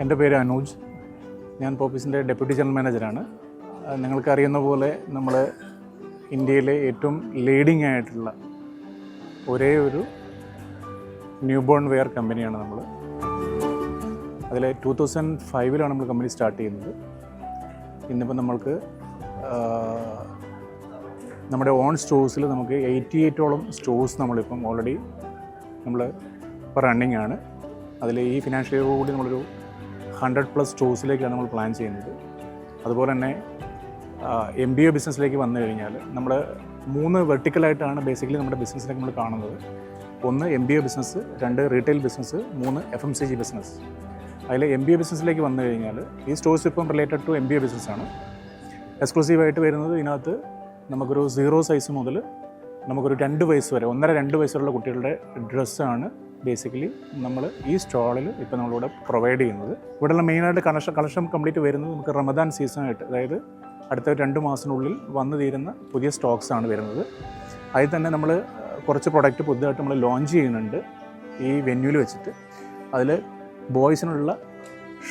എന്റെ പേര് അനൂജ്. ഞാൻ പോപ്പീസിന്റെ ഡെപ്യൂട്ടി ജനറൽ മാനേജറാണ്. നിങ്ങൾക്കറിയുന്ന പോലെ നമ്മൾ ഇന്ത്യയിലെ ഏറ്റവും ലീഡിംഗ് ആയിട്ടുള്ള ഒരേ ഒരു ന്യൂ ബോൺ വെയർ കമ്പനിയാണ് നമ്മൾ. അതിൽ ടു തൗസൻഡ് ഫൈവിലാണ് നമ്മൾ കമ്പനി സ്റ്റാർട്ട് ചെയ്യുന്നത്. ഇന്നിപ്പോൾ നമ്മൾക്ക് നമ്മുടെ ഓൺ സ്റ്റോഴ്സിൽ നമുക്ക് എയ്റ്റി എയ്റ്റോളം സ്റ്റോഴ്സ് നമ്മളിപ്പം ഓൾറെഡി നമ്മൾ ഇപ്പോൾ റണ്ണിങ് ആണ്. അതിൽ ഈ ഫിനാൻഷ്യൽ ഇയർ കൂടി നമ്മളൊരു ഹൺഡ്രഡ് പ്ലസ് സ്റ്റോഴ്സിലേക്കാണ് നമ്മൾ പ്ലാൻ ചെയ്യുന്നത്. അതുപോലെ തന്നെ എം ബി എ ബിസിനസ്സിലേക്ക് വന്നു കഴിഞ്ഞാൽ നമ്മൾ മൂന്ന് വെർട്ടിക്കലായിട്ടാണ് ബേസിക്കലി നമ്മുടെ ബിസിനസ്സിലേക്ക് നമ്മൾ കാണുന്നത്. ഒന്ന് എം ബി എ ബിസിനസ് രണ്ട് റീറ്റെയിൽ ബിസിനസ് മൂന്ന് F M C G business അതിൽ എം ബി എ ബിസിനസ്സിലേക്ക് വന്നു കഴിഞ്ഞാൽ ഈ സ്റ്റോഴ്സ് ഇപ്പം related to M B A ബിസിനസ്സാണ് എക്സ്ക്ലൂസീവായിട്ട് വരുന്നത് ഇതിനകത്ത് നമുക്കൊരു സീറോ സൈസ് മുതൽ നമുക്കൊരു രണ്ട് വയസ്സ് വരെ ഒന്നര രണ്ട് വയസ്സുള്ള കുട്ടികളുടെ ഡ്രസ്സാണ് ബേസിക്കലി നമ്മൾ ഈ സ്റ്റോളിൽ ഇപ്പോൾ നമ്മളിവിടെ പ്രൊവൈഡ് ചെയ്യുന്നത്. ഇവിടെയുള്ള മെയിനായിട്ട് കണക്ഷൻ കളക്ഷൻ കംപ്ലീറ്റ് വരുന്നത് നമുക്ക് റമദാൻ സീസണായിട്ട് അതായത് അടുത്ത രണ്ട് മാസത്തിനുള്ളിൽ വന്നു തീരുന്ന പുതിയ സ്റ്റോക്സാണ് വരുന്നത്. അതിൽ തന്നെ നമ്മൾ കുറച്ച് പ്രൊഡക്റ്റ് പുതുതായിട്ട് നമ്മൾ ലോഞ്ച് ചെയ്യുന്നുണ്ട് ഈ വെന്യൂവിൽ വെച്ചിട്ട്. അതിൽ ബോയ്സിനുള്ള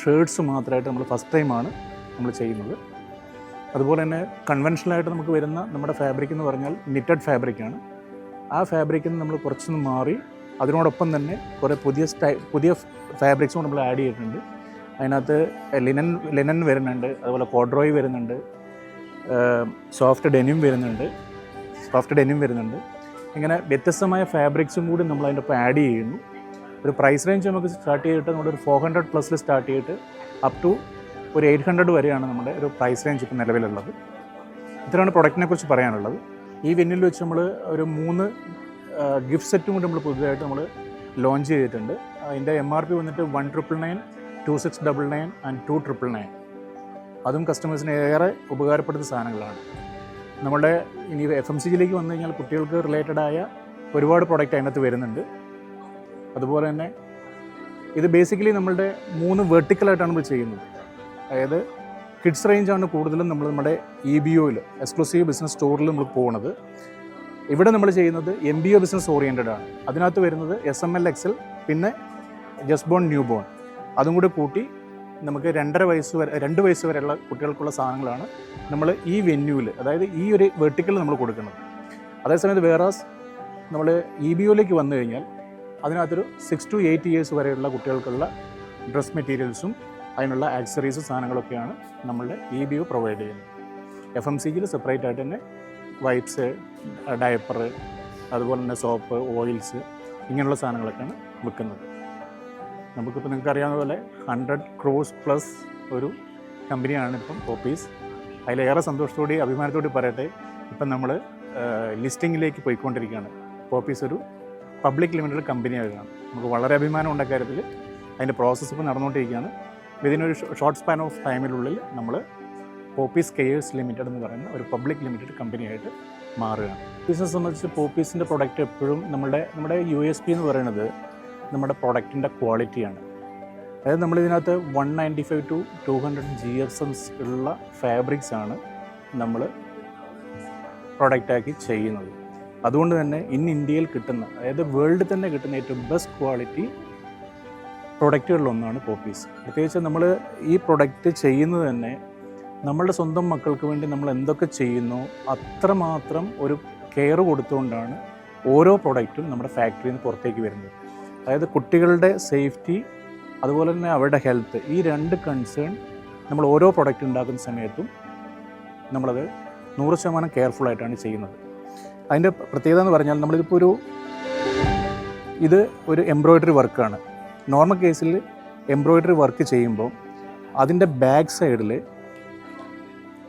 ഷർട്ട്സ് മാത്രമായിട്ട് നമ്മൾ ഫസ്റ്റ് ടൈമാണ് നമ്മൾ ചെയ്യുന്നത്. അതുപോലെ തന്നെ കൺവെൻഷനലായിട്ട് നമുക്ക് വരുന്ന നമ്മുടെ ഫാബ്രിക് എന്ന് പറഞ്ഞാൽ നിറ്റഡ് ഫാബ്രിക്കാണ് ആ ഫാബ്രിക്കിൽ നിന്ന് നമ്മൾ കുറച്ചൊന്ന് മാറി അതിനോടൊപ്പം തന്നെ കുറേ പുതിയ സ്റ്റൈ പുതിയ ഫാബ്രിക്സും നമ്മൾ ആഡ് ചെയ്തിട്ടുണ്ട്. അതിനകത്ത് ലിനൻ ലിനൻ വരുന്നുണ്ട് അതുപോലെ കോഡ്രോയ് വരുന്നുണ്ട് സോഫ്റ്റ് ഡെനിം വരുന്നുണ്ട് സോഫ്റ്റ് ഡെനിം വരുന്നുണ്ട്. ഇങ്ങനെ വ്യത്യസ്തമായ ഫാബ്രിക്സും കൂടി നമ്മൾ അതിന്റെ ഒപ്പം ആഡ് ചെയ്യുന്നു. ഒരു പ്രൈസ് റേഞ്ച് നമുക്ക് സ്റ്റാർട്ട് ചെയ്തിട്ട് നമ്മുടെ ഒരു ഫോർ ഹൺഡ്രഡ് പ്ലസ്സിൽ സ്റ്റാർട്ട് ചെയ്തിട്ട് അപ് ടു ഒരു എയ്റ്റ് ഹൺഡ്രഡ് വരെയാണ് നമ്മുടെ ഒരു പ്രൈസ് റേഞ്ച് ഇപ്പോൾ നിലവിലുള്ളത്. ഇത്രയാണ് പ്രൊഡക്റ്റിനെ കുറിച്ച് പറയാനുള്ളത്. ഈ വിന്നിൽ വെച്ച് നമ്മൾ ഒരു മൂന്ന് ഗിഫ്റ്റ് സെറ്റും കൂടി നമ്മൾ പുതിയതായിട്ട് നമ്മൾ ലോഞ്ച് ചെയ്തിട്ടുണ്ട്. അതിന്റെ എം ആർ പി വന്നിട്ട് one triple nine two six double nine and two triple nine അതും കസ്റ്റമേഴ്സിന് ഏറെ ഉപകാരപ്പെടുന്ന സാധനങ്ങളാണ്. നമ്മുടെ ഇനി എഫ് എം സി ജിയിലേക്ക് വന്നു കഴിഞ്ഞാൽ കുട്ടികൾക്ക് റിലേറ്റഡ് ആയ ഒരുപാട് പ്രോഡക്റ്റ് അതിനകത്ത് വരുന്നുണ്ട്. അതുപോലെ തന്നെ ഇത് ബേസിക്കലി നമ്മളുടെ മൂന്ന് വെർട്ടിക്കലായിട്ടാണ് നമ്മൾ ചെയ്യുന്നത്. അതായത് കിഡ്സ് റേഞ്ചാണ് കൂടുതലും നമ്മൾ നമ്മുടെ ഇ ബി ഒയിൽ എക്സ്ക്ലൂസീവ് ബിസിനസ് സ്റ്റോറിൽ നമ്മൾ പോകുന്നത് ഇവിടെ നമ്മൾ ചെയ്യുന്നത് M B O business oriented ആണ്. അതിനകത്ത് വരുന്നത് എസ് എം എൽ എക്സൽ പിന്നെ ജസ്റ്റ് ബോൺ ന്യൂ ബോൺ അതും കൂടി കൂട്ടി നമുക്ക് രണ്ടര വയസ്സ് വരെ രണ്ട് വയസ്സ് വരെയുള്ള കുട്ടികൾക്കുള്ള സാധനങ്ങളാണ് നമ്മൾ ഈ വെന്യൂവിൽ അതായത് ഈ ഒരു വെർട്ടിക്കൽ നമ്മൾ കൊടുക്കുന്നത്. അതേസമയത്ത് വേറാസ് നമ്മൾ ഇ ബി ഒയിലേക്ക് വന്നു കഴിഞ്ഞാൽ അതിനകത്തൊരു സിക്സ് ടു എയ്റ്റ് ഇയേഴ്സ് വരെയുള്ള കുട്ടികൾക്കുള്ള ഡ്രസ് മെറ്റീരിയൽസും അതിനുള്ള ആക്സറീസും സാധനങ്ങളൊക്കെയാണ് നമ്മളുടെ ഇ ബി ഒ പ്രൊവൈഡ് ചെയ്യുന്നത്. എഫ് എം സിയിൽ സെപ്പറേറ്റ് ആയിട്ട് തന്നെ വൈപ്സ് ഡയപ്പർ അതുപോലെ തന്നെ സോപ്പ് ഓയിൽസ് ഇങ്ങനെയുള്ള സാധനങ്ങളൊക്കെയാണ് വിൽക്കുന്നത്. നമുക്കിപ്പോൾ നിങ്ങൾക്ക് അറിയാവുന്ന പോലെ ഹൺഡ്രഡ് ക്രോസ് പ്ലസ് ഒരു കമ്പനിയാണ് ഇപ്പം ഓപ്പീസ് അതിലേറെ സന്തോഷത്തോടെ അഭിമാനത്തോടെ പറയട്ടെ ഇപ്പം നമ്മൾ ലിസ്റ്റിങ്ങിലേക്ക് പോയിക്കൊണ്ടിരിക്കുകയാണ്. പോപ്പീസ് ഒരു പബ്ലിക് ലിമിറ്റഡ് കമ്പനിയായതാണ് നമുക്ക് വളരെ അഭിമാനം ഉണ്ട കാര്യത്തിൽ അതിന്റെ പ്രോസസ്സ് ഇപ്പോൾ നടന്നുകൊണ്ടിരിക്കുകയാണ്. വിതിൻ ഒരു ഷോർട്ട് സ്പാൻ ഓഫ് ടൈമിനുള്ളിൽ നമ്മൾ പോപ്പീസ് കെയേഴ്സ് ലിമിറ്റഡ് എന്ന് പറയുന്ന ഒരു പബ്ലിക് ലിമിറ്റഡ് കമ്പനിയായിട്ട് മാറുകയാണ്. ബിസിനസ് സംബന്ധിച്ച് പോപ്പീസിന്റെ പ്രൊഡക്റ്റ് എപ്പോഴും നമ്മുടെ നമ്മുടെ യു എസ് പി എന്ന് പറയുന്നത് നമ്മുടെ പ്രൊഡക്റ്റിന്റെ ക്വാളിറ്റിയാണ് അതായത് നമ്മളിതിനകത്ത് one ninety five to two hundred G S Ms ഉള്ള ഫാബ്രിക്സ് ആണ് നമ്മൾ പ്രൊഡക്റ്റാക്കി ചെയ്യുന്നത്. അതുകൊണ്ട് തന്നെ ഇൻ ഇന്ത്യയിൽ കിട്ടുന്ന അതായത് വേൾഡിൽ തന്നെ കിട്ടുന്ന ഏറ്റവും ബെസ്റ്റ് ക്വാളിറ്റി പ്രൊഡക്റ്റുകളിലൊന്നാണ് പോപ്പീസ് പ്രത്യേകിച്ച് നമ്മൾ ഈ പ്രൊഡക്റ്റ് ചെയ്യുന്നത് തന്നെ നമ്മളുടെ സ്വന്തം മക്കൾക്ക് വേണ്ടി നമ്മൾ എന്തൊക്കെ ചെയ്യുന്നു അത്രമാത്രം ഒരു കെയർ കൊടുത്തുകൊണ്ടാണ് ഓരോ പ്രൊഡക്റ്റും നമ്മുടെ ഫാക്ടറിയിൽ നിന്ന് പുറത്തേക്ക് വരുന്നത്. അതായത് കുട്ടികളുടെ സേഫ്റ്റി അതുപോലെ തന്നെ അവരുടെ ഹെൽത്ത് ഈ രണ്ട് കൺസേൺ നമ്മൾ ഓരോ പ്രൊഡക്റ്റ് ഉണ്ടാക്കുന്ന സമയത്തും നമ്മളത് നൂറ് ശതമാനം കെയർഫുള്ളായിട്ടാണ് ചെയ്യുന്നത്. അതിന്റെ പ്രത്യേകത എന്ന് പറഞ്ഞാൽ നമ്മളിതിപ്പോൾ ഒരു ഇത് ഒരു എംബ്രോയ്ഡറി വർക്കാണ് നോർമൽ കേസിൽ എംബ്രോയ്ഡറി വർക്ക് ചെയ്യുമ്പോൾ അതിന്റെ ബാക്ക് സൈഡിൽ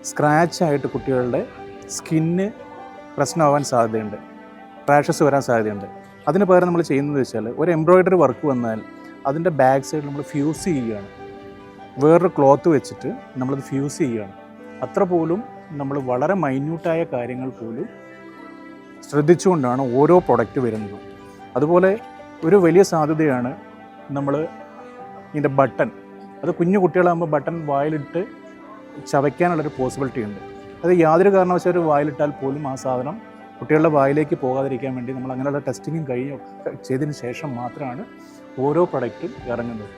സ്ക്രാച്ച് ആയിട്ട് കുട്ടികളുടെ സ്കിന്ന് പ്രശ്നമാവാൻ സാധ്യതയുണ്ട്. റാഷസ് വരാൻ സാധ്യതയുണ്ട്. അതിന് പകരം നമ്മൾ ചെയ്യുന്നത് വെച്ചാൽ ഒരു എംബ്രോയ്ഡറി വർക്ക് വന്നാൽ അതിന്റെ ബാക്ക് സൈഡ് നമ്മൾ ഫ്യൂസ് ചെയ്യുകയാണ്. വേറൊരു ക്ലോത്ത് വെച്ചിട്ട് നമ്മളത് ഫ്യൂസ് ചെയ്യുകയാണ്. അത്ര പോലും നമ്മൾ വളരെ മൈന്യൂട്ടായ കാര്യങ്ങൾ പോലും ശ്രദ്ധിച്ചുകൊണ്ടാണ് ഓരോ പ്രൊഡക്റ്റ് വരുന്നത്. അതുപോലെ ഒരു വലിയ സാധ്യതയാണ് നമ്മൾ ഇതിന്റെ ബട്ടൺ. അത് കുഞ്ഞു കുട്ടികളാകുമ്പോൾ ബട്ടൺ വായിലിട്ട് ചവയ്ക്കാനുള്ളൊരു പോസിബിലിറ്റി ഉണ്ട്. അത് യാതൊരു കാരണവശാലും വായിലിട്ടാൽ പോലും ആ സാധനം കുട്ടികളുടെ വായിലേക്ക് പോകാതിരിക്കാൻ വേണ്ടി നമ്മൾ അങ്ങനെയുള്ള ടെസ്റ്റിങ്ങും കഴിഞ്ഞ് ചെയ്തതിന് ശേഷം മാത്രമാണ് ഓരോ പ്രൊഡക്റ്റും ഇറങ്ങുന്നത്.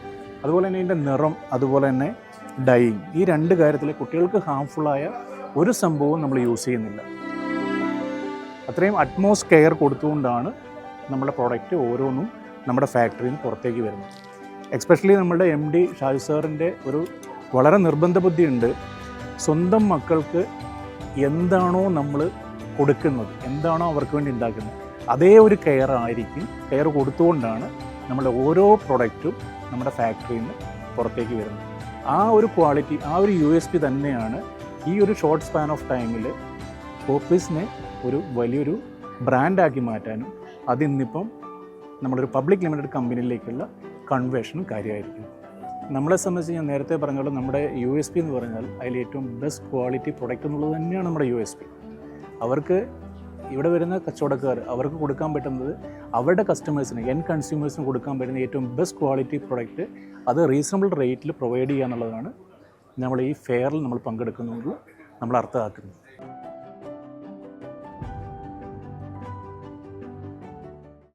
അതുപോലെ തന്നെ ഇതിന്റെ നിറം അതുപോലെ തന്നെ ഡൈയിങ് ഈ രണ്ട് കാര്യത്തിൽ കുട്ടികൾക്ക് ഹാംഫുള്ളായ ഒരു സംഭവവും നമ്മൾ യൂസ് ചെയ്യുന്നില്ല. അത്രയും അറ്റ്മോസ് കെയർ കൊടുത്തുകൊണ്ടാണ് നമ്മുടെ പ്രോഡക്റ്റ് ഓരോന്നും നമ്മുടെ ഫാക്ടറിയിൽ നിന്ന് പുറത്തേക്ക് വരുന്നത്. എക്സ്പെഷ്യലി നമ്മുടെ എം ഡി ഷാജു സാറിന്റെ ഒരു വളരെ നിർബന്ധ ബുദ്ധിയുണ്ട് സ്വന്തം മക്കൾക്ക് എന്താണോ നമ്മൾ കൊടുക്കുന്നത് എന്താണോ അവർക്ക് വേണ്ടി ഉണ്ടാക്കുന്നത് അതേ ഒരു കെയർ ആയിരിക്കും കെയർ കൊടുത്തുകൊണ്ടാണ് നമ്മുടെ ഓരോ പ്രൊഡക്റ്റും നമ്മുടെ ഫാക്ടറിയിൽ നിന്ന് പുറത്തേക്ക് വരുന്നത്. ആ ഒരു ക്വാളിറ്റി ആ ഒരു യു എസ് പി തന്നെയാണ് ഈ ഒരു ഷോർട്ട് സ്പാൻ ഓഫ് ടൈമിൽ പോപ്പീസിനെ ഒരു വലിയൊരു ബ്രാൻഡാക്കി മാറ്റാനും അതിന്നിപ്പം നമ്മളൊരു പബ്ലിക് ലിമിറ്റഡ് കമ്പനിയിലേക്കുള്ള കൺവേഷനും കാര്യമായിരിക്കും. നമ്മളെ സംബന്ധിച്ച് ഞാൻ നേരത്തെ പറഞ്ഞോളൂ നമ്മുടെ യു എസ് പി എന്ന് പറഞ്ഞാൽ അതിൽ ഏറ്റവും ബെസ്റ്റ് ക്വാളിറ്റി പ്രൊഡക്റ്റ് എന്നുള്ളത് തന്നെയാണ് നമ്മുടെ യു എസ് പി അവർക്ക് ഇവിടെ വരുന്ന കച്ചവടക്കാർ അവർക്ക് കൊടുക്കാൻ പറ്റുന്നത് അവരുടെ കസ്റ്റമേഴ്സിന് എൻ കൺസ്യൂമേഴ്സിന് കൊടുക്കാൻ പറ്റുന്ന ഏറ്റവും ബെസ്റ്റ് ക്വാളിറ്റി പ്രൊഡക്റ്റ് അത് റീസണബിൾ റേറ്റിൽ പ്രൊവൈഡ് ചെയ്യുക എന്നുള്ളതാണ് നമ്മൾ ഈ ഫെയറിൽ നമ്മൾ പങ്കെടുക്കുന്നതിൽ നമ്മൾ അർത്ഥമാക്കുന്നത്